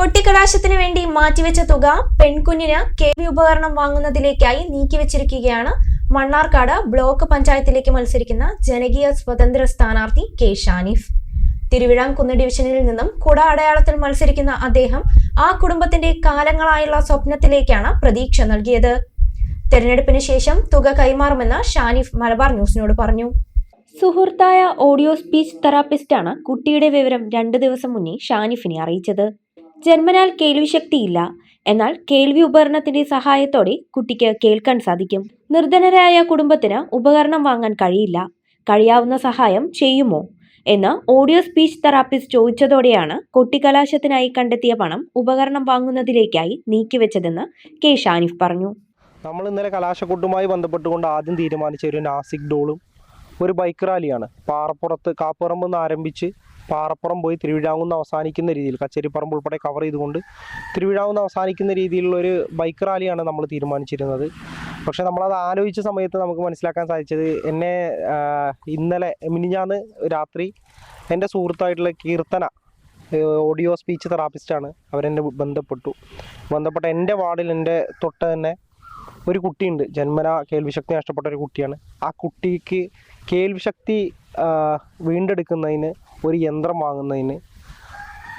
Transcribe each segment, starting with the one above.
കൊട്ടിക്കലാശത്തിന് വേണ്ടി മാറ്റിവെച്ച തുക പെൺകുഞ്ഞിന് കെ വി ഉപകരണം വാങ്ങുന്നതിലേക്കായി നീക്കിവെച്ചിരിക്കുകയാണ്. മണ്ണാർക്കാട് ബ്ലോക്ക് പഞ്ചായത്തിലേക്ക് മത്സരിക്കുന്ന ജനകീയ സ്വതന്ത്ര സ്ഥാനാർത്ഥി കെ ഷാനിഫ്. തിരുവിഴാംകുന്ന് ഡിവിഷനിൽ നിന്നും കുട അടയാളത്തിൽ മത്സരിക്കുന്ന അദ്ദേഹം ആ കുടുംബത്തിന്റെ കാലങ്ങളായുള്ള സ്വപ്നത്തിലേക്കാണ് പ്രതീക്ഷ നൽകിയത്. തെരഞ്ഞെടുപ്പിന് ശേഷം തുക കൈമാറുമെന്ന് ഷാനിഫ് മലബാർ ന്യൂസിനോട് പറഞ്ഞു. സുഹൃത്തായ ഓഡിയോ സ്പീച്ച് തെറാപ്പിസ്റ്റാണ് കുട്ടിയുടെ വിവരം രണ്ടു ദിവസം മുന്നേ ഷാനിഫിനെ അറിയിച്ചത്. ജന്മനാൽ കേൾവിശക്തിയില്ല. എന്നാൽ കേൾവി ഉപകരണത്തിന്റെ സഹായത്തോടെ കുട്ടിക്ക് കേൾക്കാൻ സാധിക്കും. നിർധനരായ കുടുംബത്തിന് ഉപകരണം വാങ്ങാൻ കഴിയില്ല. കഴിയാവുന്ന സഹായം ചെയ്യുമോ? എന്ന് ഓഡിയോ സ്പീച്ച് തെറാപ്പിസ്റ്റ് ചോദിച്ചതോടെയാണ് കൊട്ടിക്കലാശത്തിനായി കണ്ടെത്തിയ പണം ഉപകരണം വാങ്ങുന്നതിലേക്കായി നീക്കിവെച്ചതെന്ന് കെ ഷാനിഫ് പറഞ്ഞു. നമ്മൾ ഇന്നലെ കലാശക്കൂട്ടുമായി ബന്ധപ്പെട്ടുകൊണ്ട് ആദ്യം തീരുമാനിച്ച ഒരു നാസിക് ഡോളും ഒരു ബൈക്ക് റാലിയാണ്. പാറപ്പുറത്ത് കാപ്പുറമ്പ് നിന്ന് ആരംഭിച്ച് പാറപ്പുറം പോയി തിരുവിഴാങ്കുന്ന് അവസാനിക്കുന്ന രീതിയിൽ കച്ചേരിപ്പറമ്പ് ഉൾപ്പെടെ കവർ ചെയ്തുകൊണ്ട് തിരുവിഴാങ്കുന്ന് അവസാനിക്കുന്ന രീതിയിലുള്ള ഒരു ബൈക്ക് റാലിയാണ് നമ്മൾ തീരുമാനിച്ചിരുന്നത്. പക്ഷേ നമ്മളത് ആലോചിച്ച സമയത്ത് നമുക്ക് മനസ്സിലാക്കാൻ സാധിച്ചത് എന്നെ ഇന്നലെ മിനിഞ്ഞാന്ന് രാത്രി എന്റെ സുഹൃത്തായിട്ടുള്ള കീർത്തന ഓഡിയോ സ്പീച്ച് തെറാപ്പിസ്റ്റാണ് അവരെന്നെ ബന്ധപ്പെട്ടു. ബന്ധപ്പെട്ട എന്റെ വാർഡിൽ എന്റെ തൊട്ട് തന്നെ ഒരു കുട്ടിയുണ്ട്. ജന്മന കേൾവിശക്തി നഷ്ടപ്പെട്ട ഒരു കുട്ടിയാണ്. ആ കുട്ടിക്ക് കേൾവിശക്തി വീണ്ടെടുക്കുന്നതിന് ഒരു യന്ത്രം വാങ്ങുന്നതിന്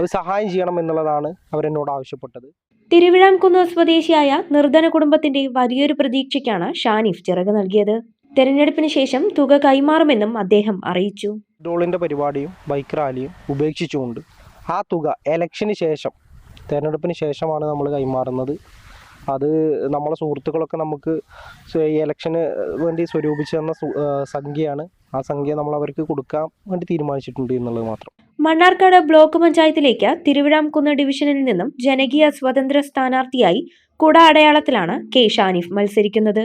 ഒരു സഹായം ചെയ്യണം എന്നുള്ളതാണ് അവരെന്നോട് ആവശ്യപ്പെട്ടത്. തിരുവിഴാംകുന്ന് സ്വദേശിയായ നിർധന കുടുംബത്തിന്റെ വലിയൊരു പ്രതീക്ഷയ്ക്കാണ് ഷാനിഫ് ചിറക് നൽകിയത്. തെരഞ്ഞെടുപ്പിന് ശേഷം തുക കൈമാറുമെന്നും അദ്ദേഹം അറിയിച്ചു. ഡോളിന്റെ പരിപാടിയും ബൈക്ക് റാലിയും ഉപേക്ഷിച്ചുകൊണ്ട് ആ തുക എലക്ഷന് ശേഷം തെരഞ്ഞെടുപ്പിന് ശേഷമാണ് നമ്മൾ കൈമാറുന്നത്. അത് നമ്മളെ സുഹൃത്തുക്കളൊക്കെ നമുക്ക് ഇലക്ഷന് വേണ്ടി സ്വരൂപിച്ച് തന്ന സംഖ്യയാണ്. ആ സംഖ്യ നമ്മൾ അവർക്ക് കൊടുക്കാൻ വേണ്ടി തീരുമാനിച്ചിട്ടുണ്ട് എന്നുള്ളത് മാത്രം. മണ്ണാർക്കാട് ബ്ലോക്ക് പഞ്ചായത്തിലേക്ക് തിരുവിഴാംകുന്ന് ഡിവിഷനിൽ നിന്നും ജനകീയ സ്വതന്ത്ര സ്ഥാനാർത്ഥിയായി കുട അടയാളത്തിലാണ് കെ ഷാനിഫ് മത്സരിക്കുന്നത്.